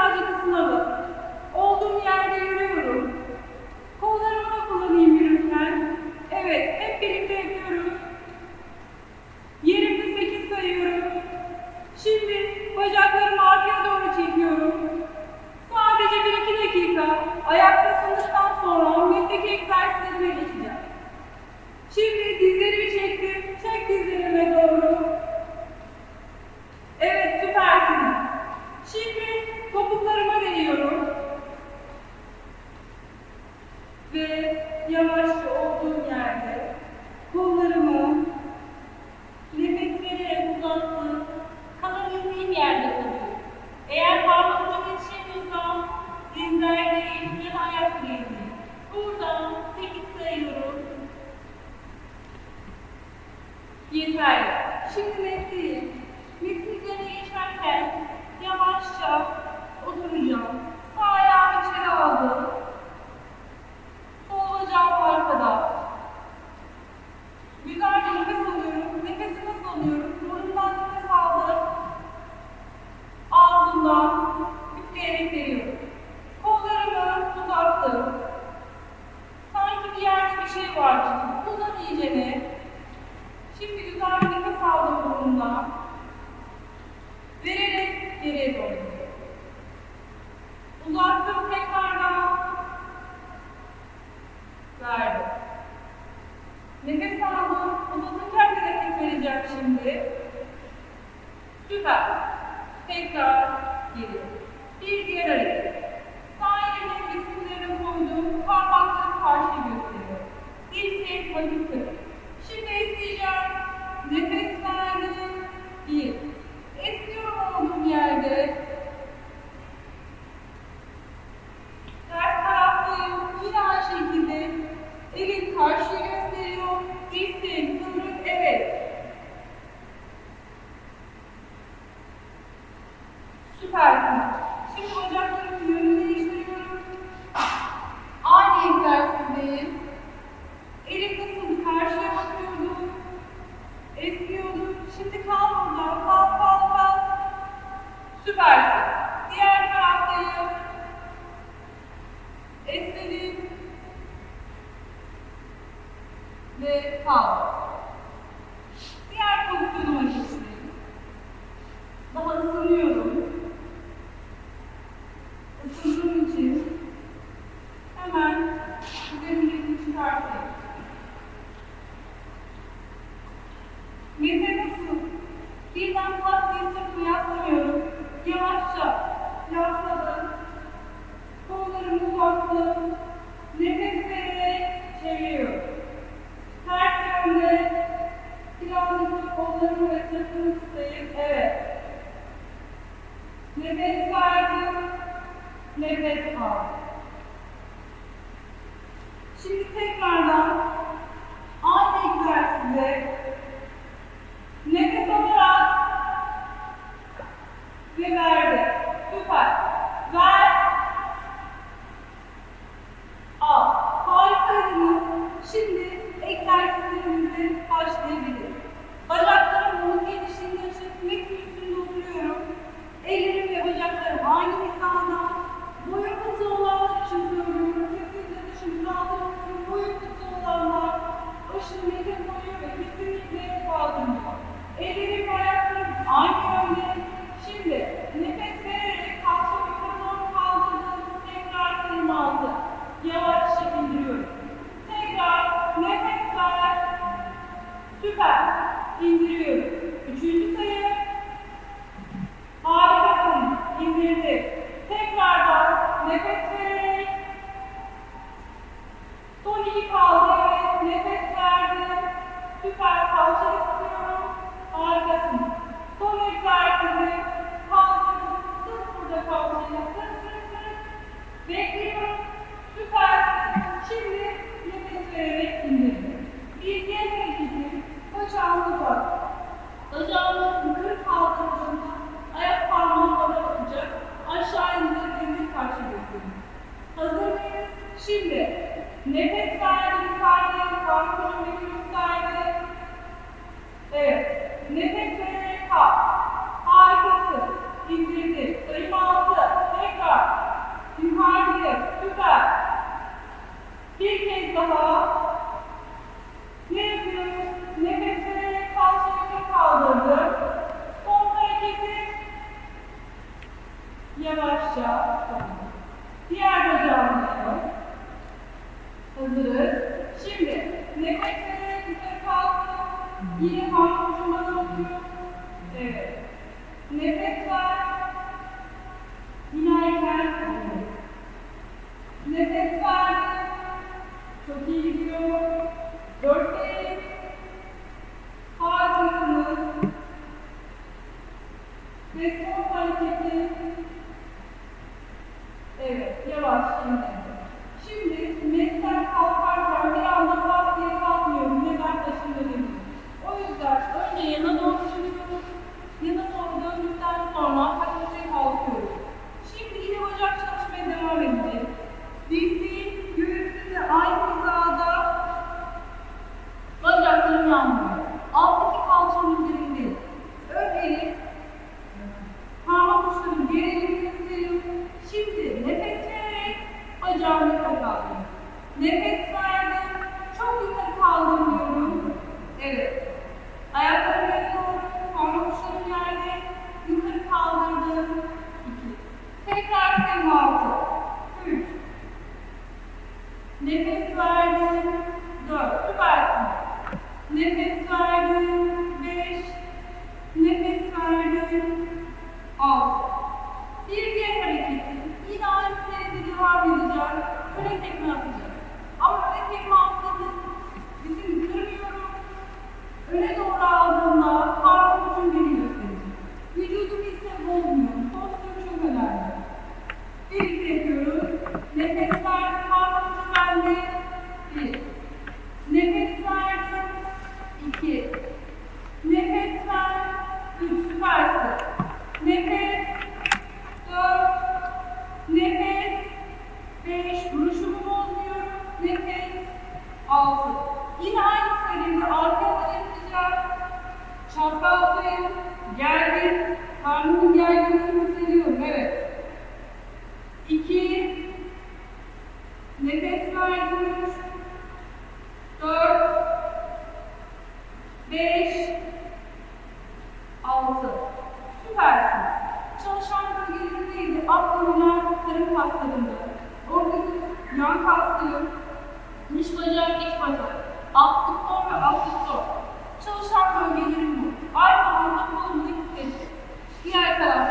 birazcık ısınalım. Olduğum yerde yürüyorum. Kollarımı kullanayım yürürken. Evet, hep birlikte yapıyoruz. Yerimde 8 sayıyorum. Şimdi bacaklarımı arkaya doğru çekiyorum. Sadece 1-2 dakika ayakta sındıktan sonra omletteki egzersizlerime geçeceğim. Şimdi dizlerimi çektim. Çek dizlerime doğru. Evet süpersiniz. Şimdi topuklarıma değiyorum. Ve yavaşça olduğum yerde kollarımı nefes vererek uzattım. Kalabildiğim yerde kalıyorum. Eğer parmaklarım yetişemiyorsam dizlerdeyim ya da ayak bileğimdeyim. Buradan 8 sayıyorum. Yeterli. Şimdi metniyim. Metnizlere geçerken yavaşça o da rüya. Sağ ayağımı içeri aldım. Amen. ve faul. Diğer pozisyonuma geçtim. Daha ısınıyorum. Şimdi nefes verdi yukarıda, kontrolü gösterdi. Evet. Nefes vererek kalk. Harikasın. İndirdi. Sayım altı. Tekrar. Yukarıda. Süper. Bir kez daha. Ne yapıyoruz? Nefes vererek kalçayı kaldırdık. Son hareketi yavaşça. Diğer bacağımızı hazırız. Şimdi nefes vererek yukarı kalkın. Yine parmak ucumdan alıyoruz. Evet. Nefes ver. üst bacak, alt kutbol ve alt kutbol. Çalışan bölgelerim bu. Aynı zamanda kolumda hissettim. Diğer tarafta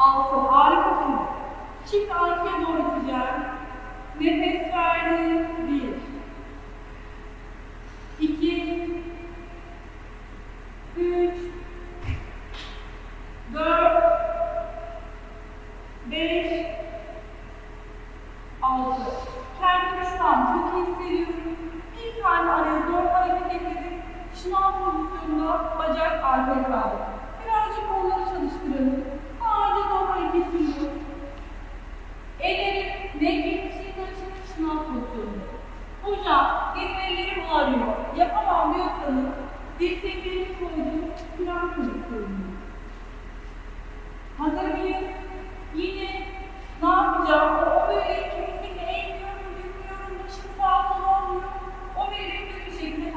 Altın harikasın. Şimdi arkaya doğru iteceğim. Nefes verdim. Bir.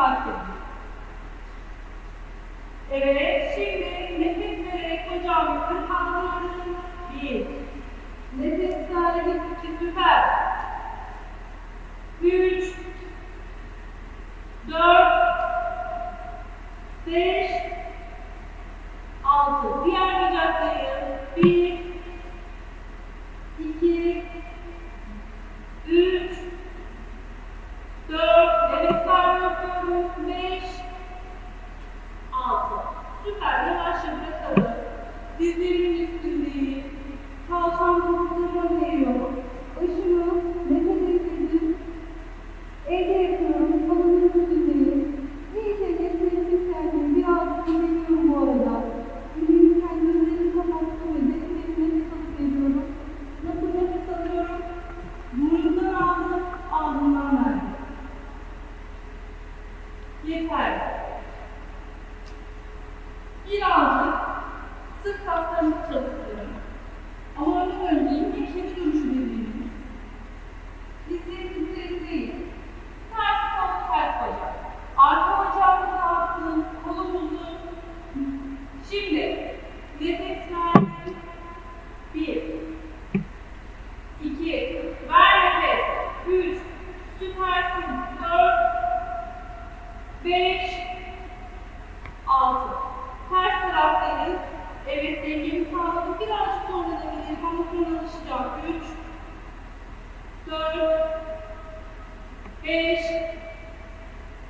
fark edin. Evet, şimdi nefes vererek hocam kırpanlıyoruz. Bir. Nefes hareket iki süper. Üç. 5,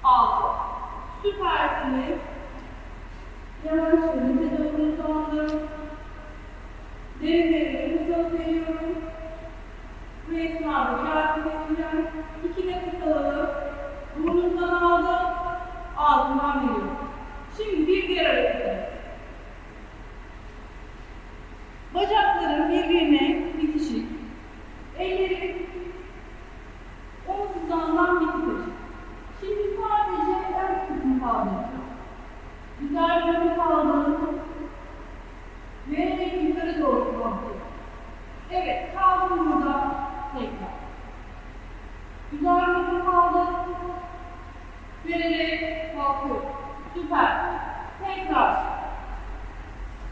6. Süpersiniz. Yavaş önüne döndüğünüzü aldım. Derin derin nefes alıp veriyorum. Bu esnada bir edeceğim. İki nefes alalım. Burnundan aldım. Ağzından veriyorum.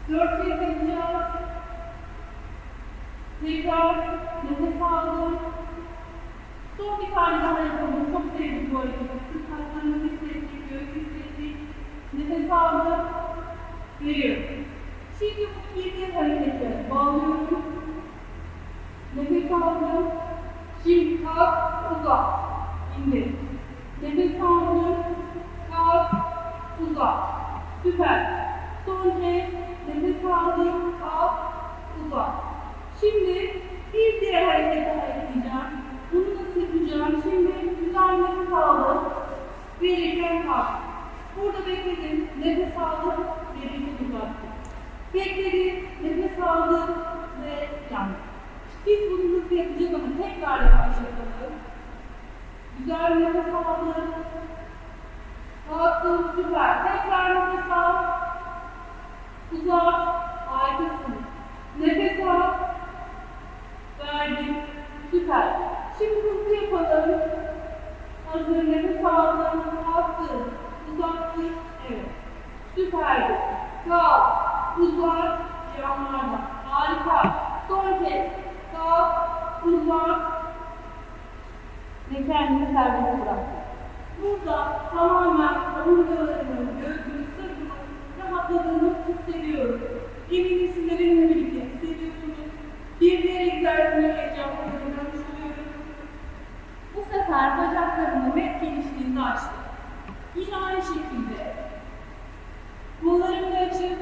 Dört kez yapacağız. Tekrar nefes aldım. Son bir tane daha yapalım. Çok sevdim bu hareketi. Sırt kaslarını hissettik, göğüs hissettik. Nefes aldım. Veriyorum. Şimdi bunu bir diğer hareketle bağlıyorum. Nefes aldım. Şimdi kalk, uzat. İndir. Nefes aldım. Kalk, uzat. Süper. Son kez nefes aldım. Kalk, uzat. Şimdi bir diğer hareket daha ekleyeceğim. Bunu nasıl yapacağım? Şimdi güzel nefes aldım. Verirken kalk. Burada bekledim. Nefes aldım. Verirken uzattım. Bekledim. Nefes aldım. Ve yandım. Biz bunu nasıl yapacağız ama tekrar yavaş yapalım. Güzel nefes aldım. Kalktım. Süper. Tekrar nefes al. Uzat. Harikasın. Nefes al. Verdim. Süper. Şimdi hızlı yapalım. Hazır nefes aldım. Kalktım. Uzattım. Evet. Süperdi. Kalk. Uzat. Yanlardan. Harika. Son kez. Kalk. Uzat. Ve kendini serbest bırak. Burada tamamen omurgalarımın, göğsümün, sırtımın rahatladığını hissediyorum. Eminim siz birlikte hissediyorsunuz. Bir diğer egzersizime. Bunu görmüş oluyorum. Bu sefer bacaklarımı met genişliğinde açtım. Yine aynı şekilde. Kollarımı açıp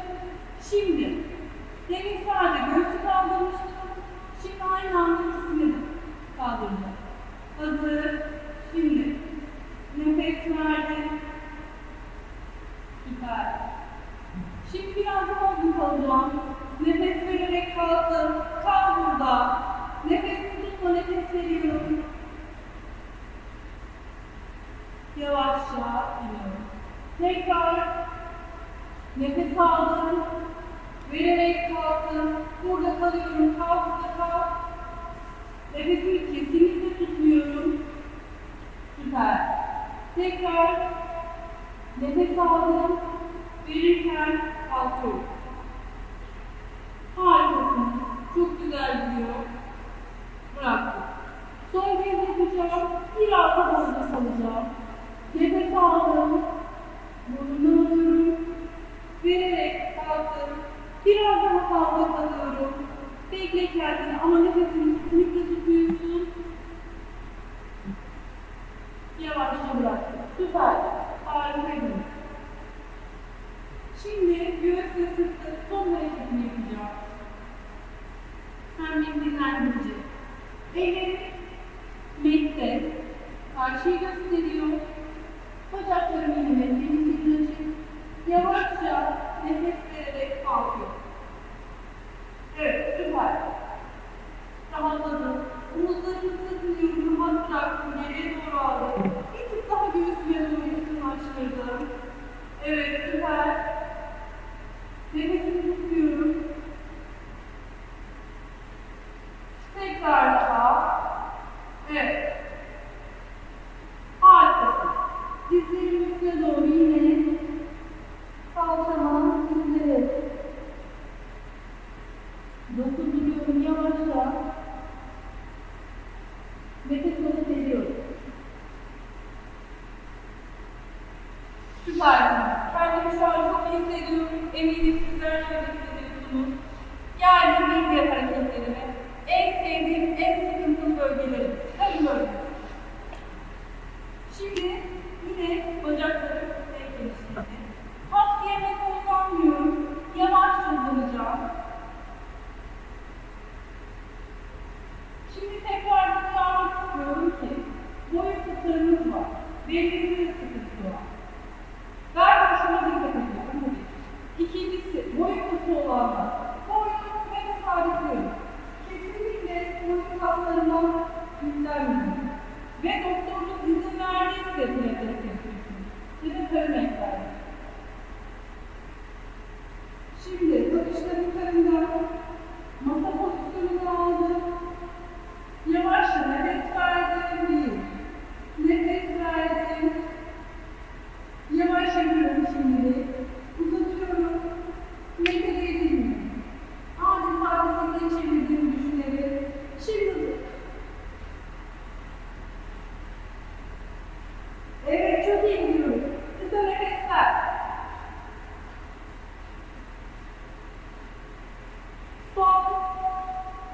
olarak bir arka boyda salacağım. Nefes aldım, burnumu alıyorum, vererek kalktım, biraz daha fazla kalıyorum. Bekle kendini ama nefesini kesinlikle tutuyorsun. Yavaşça bırak. Süper. Harikaydın. Şimdi göğüs ve sırtı son hareketini yapacağım. Hem dinlendirici. Ellerini Birlikte karşıyı gösteriyor. Bacaklarım elime temizleyecek. Yavaşça nefes vererek kalkıyor. Evet, süper. Rahatladım. Omuzlarımı sırtlıyorum, rahat bıraktım, geriye doğru aldım. Bir tık daha göğsüme doğru yakınlaştırdım. Evet, süper. Thank you.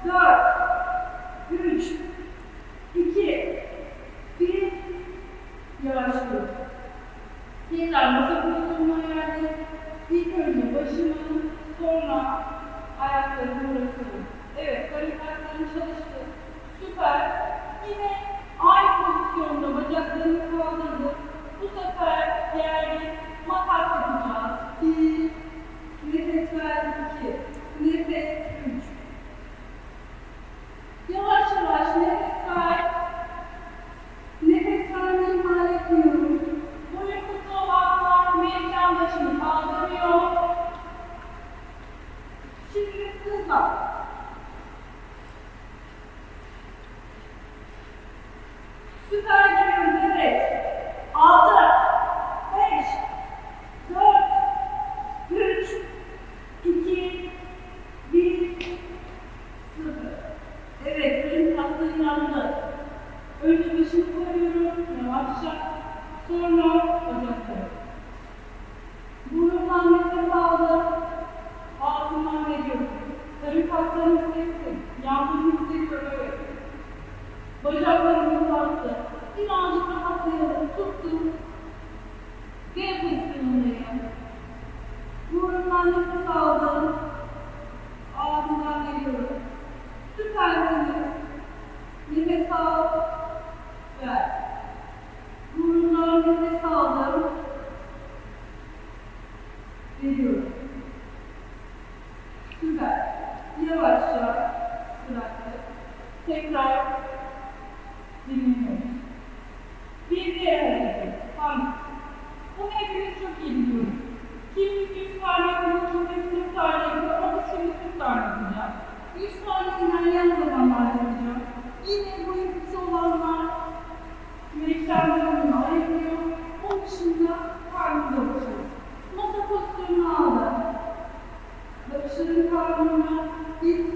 Так, кричит. Super! veriyorum. Güzel. Yavaşça bıraktım. Tekrar dinliyoruz. Bir diğer hareket. Hamd. Bunu hepimiz çok iyi biliyoruz. Kimlik yüz parmakla, kimlik sırt parmakla ama şimdi sırt parmakla. Yüz parmakla yan zamanlar yapacağım. Yine bu yapısı olanlar yüreklendirme alma e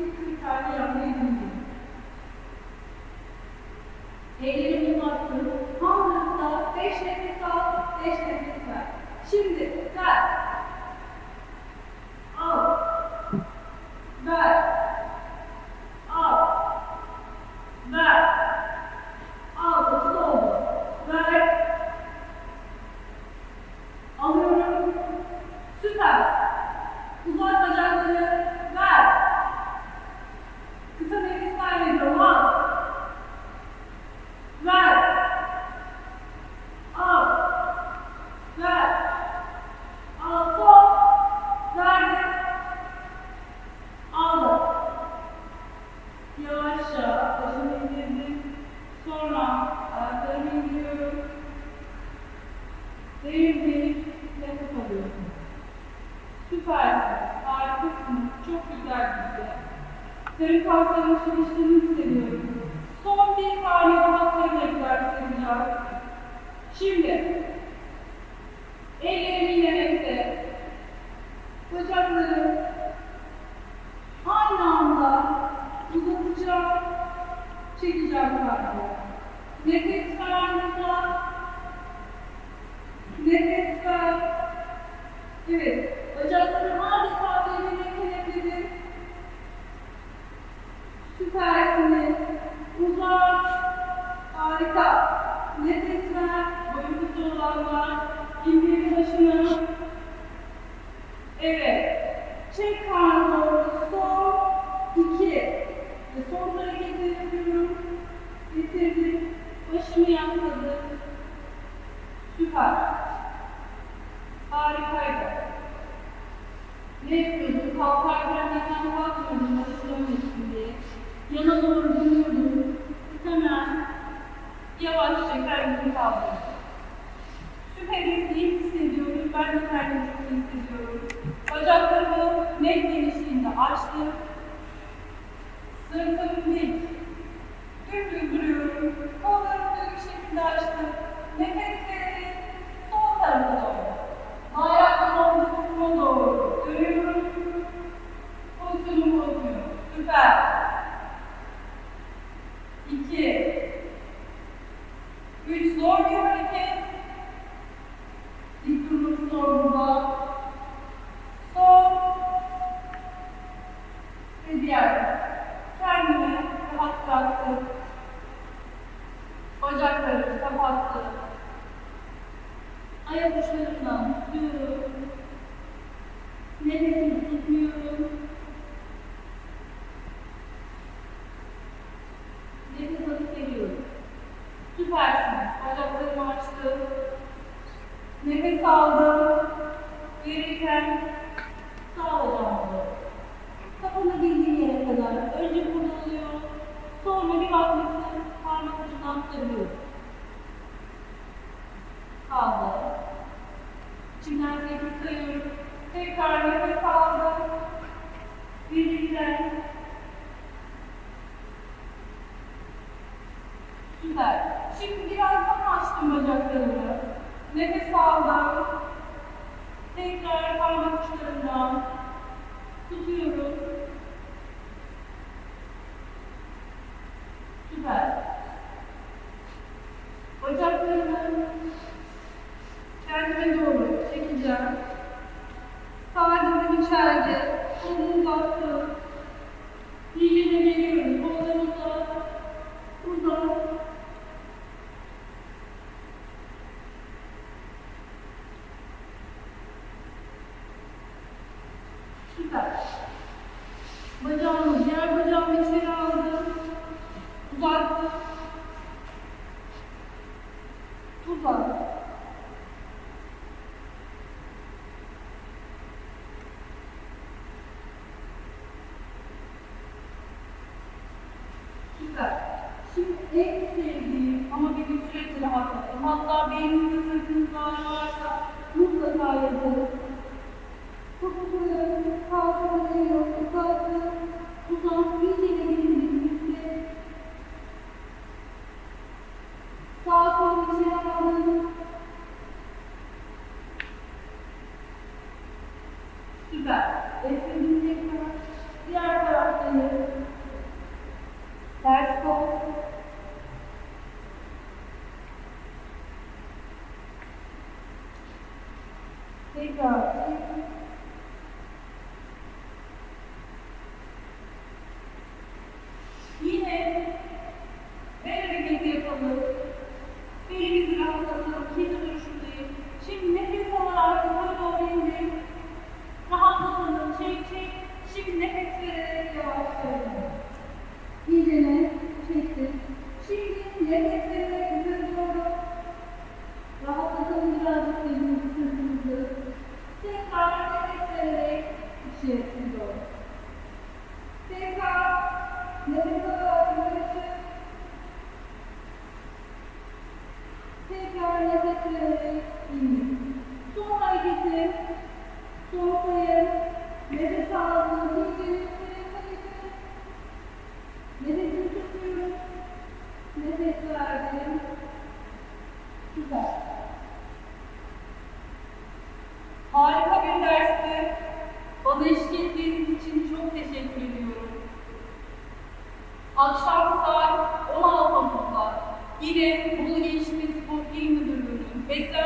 olur dönürdü. Hemen yavaşça kendini kaldırdı. Süperizliği hissediyorum. Ben de kendimi çok hissediyorum. Bacaklarımı net genişliğinde açtım. Sırtım dik. Dümdüz duruyorum. Kollarımı düz bir şekilde açtım. Nefesleri sol tarafa doğru. Bayraktan omzuma doğru. zor bir hareket. Dik durması zor burada. Sol. Ve diğer. Kendini rahat bıraktı. Bacakları kapattı. Ayak uçlarından tutuyorum. Nefesimi tutmuyorum. kaldım. Verirken sağ olamadı. Kafamda bildiğim yere kadar. Önce kullanılıyor. Sonra bir bakmışsın parmak ucundan tutabiliyor. Kaldı. İçimden sevgi sayıyorum. Tekrar nefes Thank you. İyice çektim. Şimdi nefes vererek yukarı doğru. Rahatlatalım birazcık elimizi sırtımızı. Tekrar nefes vererek içeri doğru. Tekrar nefes alarak yukarı çık. Tekrar nefes vererek indir. Son hareketim. Son sayı. Nefes aldığınız iyice yukarı çık. Nefesimi tutuyorum. Nefes verdim. Güzel. Harika bir dersti. Bana eşlik ettiğiniz için çok teşekkür ediyorum. Akşam saat 16.30'da yine Bolu Gençlik ve Spor İl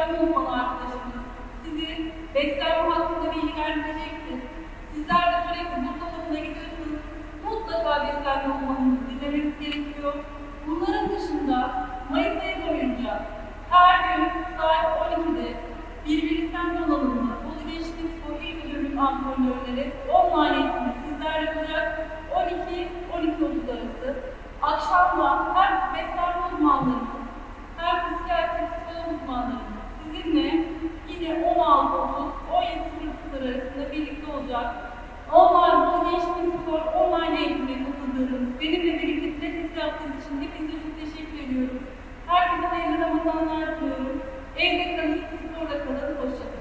Beslenme uzmanı arkadaşımız sizi beslenme hakkında bilgilendirecektir. Sizler de sürekli bu salonuna gidiyorsunuz. Mutlaka beslenme uzmanımızı dinlemeniz gerekiyor. Bunların dışında Mayıs ayı boyunca her gün saat 12'de birbirinden donanımlı Bolu Gençlik Spor İl Müdürlüğü'nün antrenörleri online eğitimi sizlerle olacak. 12-12.30 arası. Akşamda hem beslenme uzmanlarımız hem psikiyatri psikolog uzmanlarımız işte 16, 30, 17 sınıflar arasında birlikte olacak. Onlar bu gençlik spor online eğitimine katıldığınız, benimle birlikte pilates yaptığınız için hepinize çok teşekkür ediyorum. Herkese hayırlı Ramazanlar diliyorum. Evde kalın, sporla kalın, hoşçakalın.